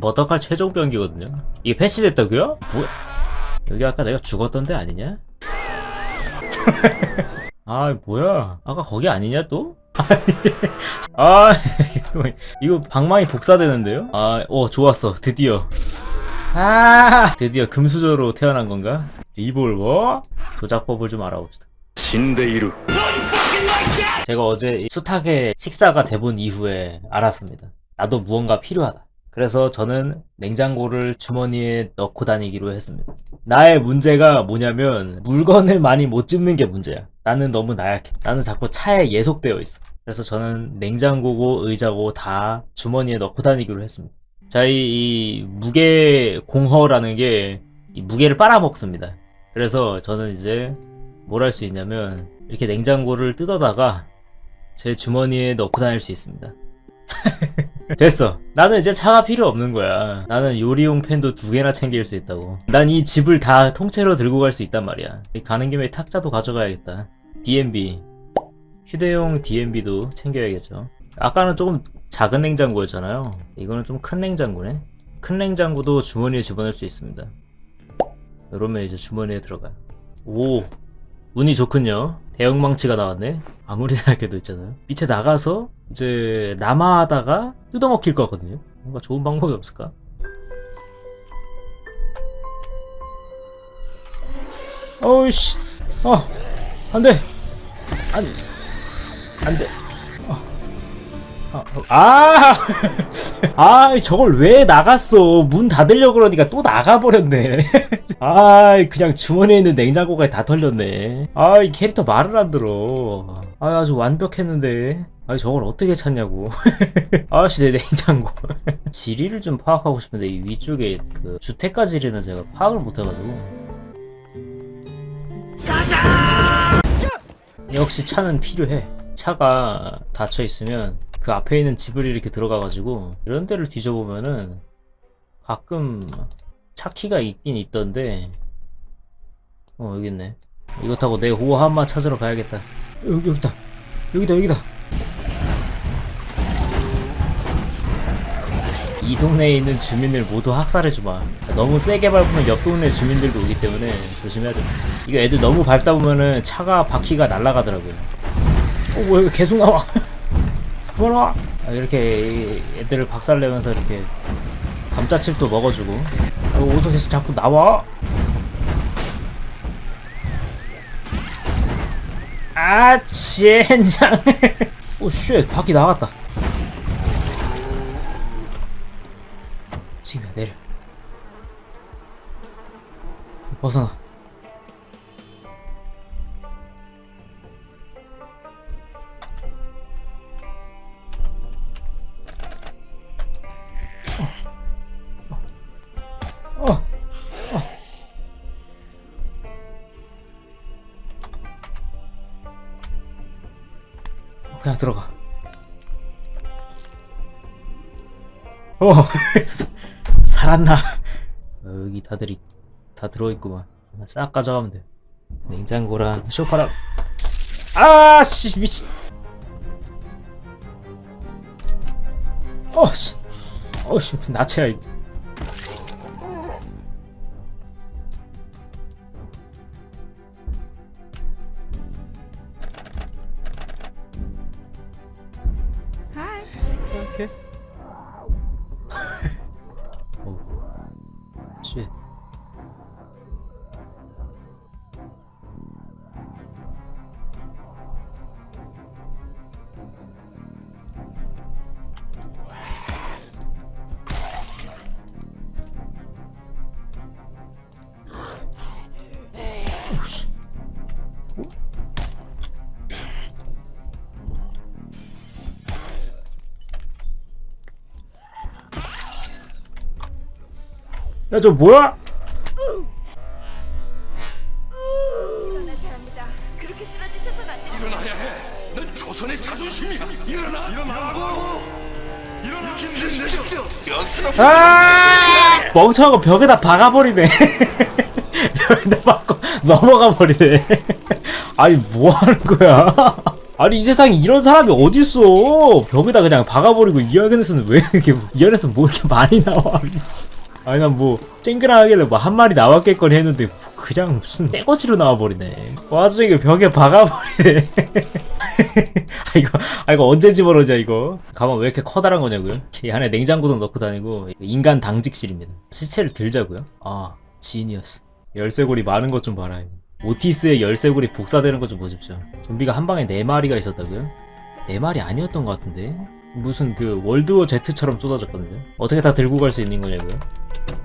머터칼 최종 병기거든요. 이게 패치됐다고요? 뭐야? 여기 아까 내가 죽었던 데 아니냐? 아 뭐야? 아까 거기 아니냐 또? 아 이거 방망이 복사되는데요? 아오 좋았어 드디어 아 드디어 금수저로 태어난 건가? 리볼버 조작법을 좀 알아봅시다. 신데이루. 제가 어제 숱하게 식사가 돼본 이후에 알았습니다. 나도 무언가 필요하다. 그래서 저는 냉장고를 주머니에 넣고 다니기로 했습니다. 나의 문제가 뭐냐면 물건을 많이 못 집는 게 문제야. 나는 너무 나약해. 나는 자꾸 차에 예속되어 있어. 그래서 저는 냉장고고 의자고 다 주머니에 넣고 다니기로 했습니다. 자, 이, 이 무게 공허라는 게이 무게를 빨아먹습니다. 그래서 저는 이제 뭘 할 수 있냐면 이렇게 냉장고를 뜯어다가 제 주머니에 넣고 다닐 수 있습니다. 됐어. 나는 이제 차가 필요 없는 거야. 나는 요리용 팬도 두 개나 챙길 수 있다고. 난 이 집을 다 통째로 들고 갈 수 있단 말이야. 가는 김에 탁자도 가져가야겠다. DMB. 휴대용 DMB도 챙겨야겠죠. 아까는 조금 작은 냉장고였잖아요. 이거는 좀 큰 냉장고네. 큰 냉장고도 주머니에 집어넣을 수 있습니다. 이러면 이제 주머니에 들어가요. 오, 운이 좋군요. 대형 망치가 나왔네. 아무리 생각해도 있잖아요. 밑에 나가서 이제 남아하다가 뜯어먹힐 거거든요. 뭔가 좋은 방법이 없을까? 어이씨, 어, 안 돼. 안, 안 돼. 어. 아, 어, 아, 아, 저걸 왜 나갔어? 문 닫으려고 그러니까 또 나가버렸네. 아, 그냥 주머니에 있는 냉장고가 다 털렸네. 아, 이 캐릭터 말을 안 들어. 아, 아주 완벽했는데. 아, 저걸 어떻게 찾냐고. 아씨, 내 냉장고. 지리를 좀 파악하고 싶은데, 이 위쪽에 그 주택가 지리는 제가 파악을 못 해가지고. 역시 차는 필요해. 차가 닫혀 있으면 그 앞에 있는 집을 이렇게 들어가가지고 이런 데를 뒤져보면은 가끔 차 키가 있긴 있던데 어 여기 있네 이거 타고 내 호하마 찾으러 가야겠다 여기 여기다 여기다 여기다 이 동네에 있는 주민들 모두 학살해주마. 너무 세게 밟으면 옆 동네 주민들도 오기 때문에 조심해야 돼. 이거 애들 너무 밟다 보면은 차가 바퀴가 날아가더라고요. 어 뭐야 이거 계속 나와. 그만 와. 아, 이렇게 애들을 박살내면서 이렇게 감자칩도 먹어주고. 어, 어디서 계속 자꾸 나와? 아 젠장 오쉣 바퀴 나갔다. 지금이야 내려. 벗어나 들어가. 어, 살았나? 어, 여기 다들 이- 다 들어있구만. 싹 가져가면 돼. 냉장고랑 쇼파랑. 아, 씨, 미친. 어, 씨. 어, 씨, 나체야, 오케이. 오. 쉣. 오, 씨. 야, 저 뭐야? 일어나 잘합니다. 그렇게 쓰러지셔선 안. 일어나야 해. 넌 조선의 자존심이야. 일어나. 일어나고. 일어나. 힘내십시오. 아! 멍청한 거 벽에다 박아버리네. 벽에다 박고 넘어가 버리네. 아니, 뭐 하는 거야? 아니 이 세상에 이런 사람이 어딨어 벽에다 그냥 박아버리고 이 안에서는 왜 이렇게 이 안에서 뭐 이렇게 많이 나와 미치. 아니 난 뭐 쨍그랑하길래 뭐 한 마리 나왔겠거니 했는데 뭐 그냥 무슨 떼거지로 나와버리네. 와중에 벽에 박아버리네. 아 이거 아 이거 언제 집어넣냐 이거? 가만 왜 이렇게 커다란 거냐고요? 이 안에 냉장고도 넣고 다니고 인간 당직실입니다. 시체를 들자고요? 아 지니어스. 열쇠고리 많은 것 좀 봐라. 오티스의 열쇠고리 복사되는 것 좀 보십시오. 좀비가 한 방에 네 마리가 있었다고요? 네 마리 아니었던 것 같은데? 무슨 그 월드워 Z처럼 쏟아졌거든요? 어떻게 다 들고 갈 수 있는 거냐고요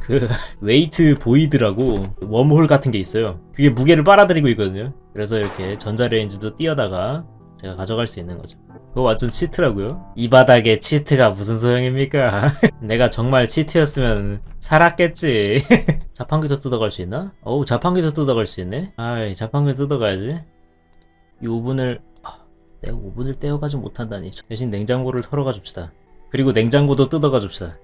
그 웨이트 보이드라고 웜홀 같은 게 있어요. 그게 무게를 빨아들이고 있거든요. 그래서 이렇게 전자레인지도 띄어다가 제가 가져갈 수 있는 거죠. 그거 완전 치트라고요? 이 바닥에 치트가 무슨 소용입니까? 내가 정말 치트였으면 살았겠지. 자판기도 뜯어갈 수 있나? 어우 자판기도 뜯어갈 수 있네. 아이 자판기 뜯어가야지. 이 오븐을 아, 내가 오븐을 떼어가지 못한다니. 대신 냉장고를 털어가 줍시다. 그리고 냉장고도 뜯어가 줍시다.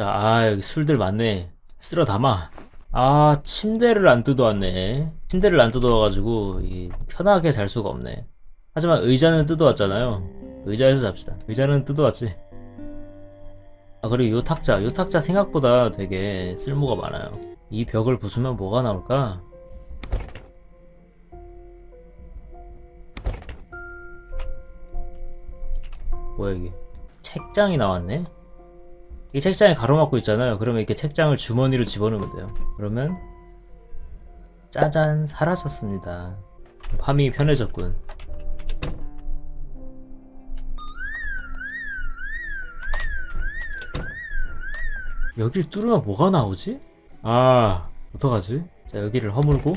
자, 아, 여기 술들 많네. 쓸어 담아. 아, 침대를 안 뜯어왔네. 침대를 안 뜯어와가지고, 이, 편하게 잘 수가 없네. 하지만 의자는 뜯어왔잖아요. 의자에서 잡시다. 의자는 뜯어왔지. 아, 그리고 요 탁자. 요 탁자 생각보다 되게 쓸모가 많아요. 이 벽을 부수면 뭐가 나올까? 뭐야, 이게. 책장이 나왔네? 이 책장에 가로막고 있잖아요. 그러면 이렇게 책장을 주머니로 집어넣으면 돼요. 그러면 짜잔 사라졌습니다. 파밍이 편해졌군. 여길 뚫으면 뭐가 나오지? 아 어떡하지? 자 여기를 허물고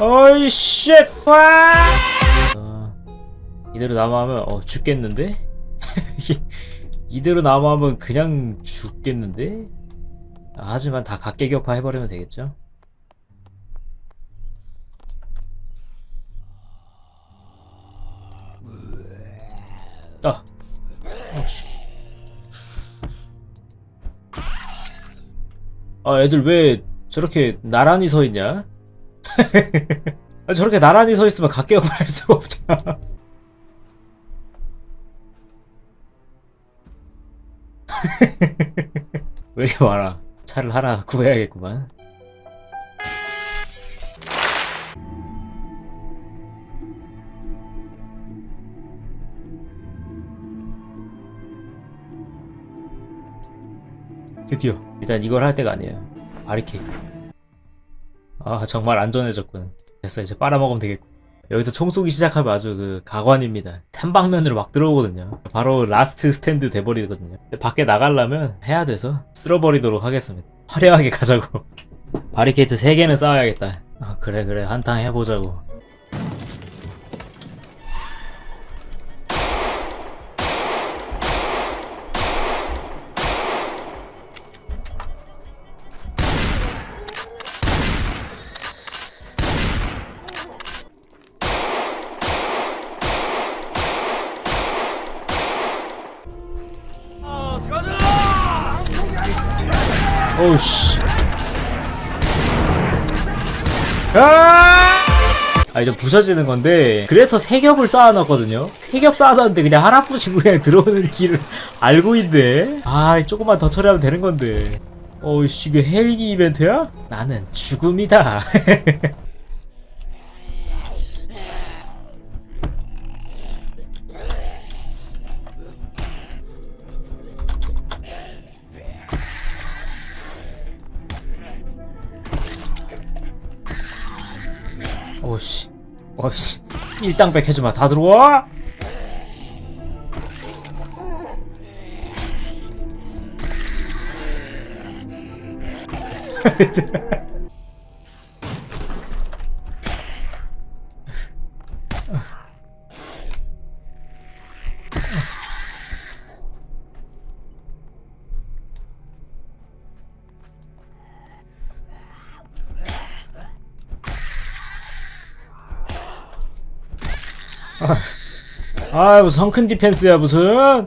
어이 쉣! 와! 어, 이대로 남아하면 어 죽겠는데? 이대로 남아하면 그냥 죽겠는데? 아, 하지만 다 각계격파 해버리면 되겠죠? 아! 어씨. 아, 애들 왜 저렇게 나란히 서 있냐? 아, 저렇게 나란히 서 있으면 각격을 할 수가 없잖아. 왜 이렇게 많아? 차를 하나 구해야겠구만. 드디어 일단 이걸 할 때가 아니에요. 바리케이드. 아 정말 안전해졌군. 됐어 이제 빨아먹으면 되겠고. 여기서 총 쏘기 시작하면 아주 그 가관입니다. 삼방면으로 막 들어오거든요. 바로 라스트 스탠드 돼버리거든요. 밖에 나가려면 해야 돼서 쓸어버리도록 하겠습니다. 화려하게 가자고. 바리케이트 3개는 쌓아야겠다. 아 그래 그래. 한탕 해보자고 오우씨. 아! 아 이제 부서지는 건데 그래서 세 겹을 쌓아놨거든요. 세 겹 쌓아놨는데 그냥 부시고 그냥 들어오는 길을 알고 있네. 아 조금만 더 처리하면 되는 건데. 어이씨 이게 헬기 이벤트야? 나는 죽음이다 오씨. 어씨. 일당백 해주마. 다 들어와 아 무슨 성큰 디펜스야 무슨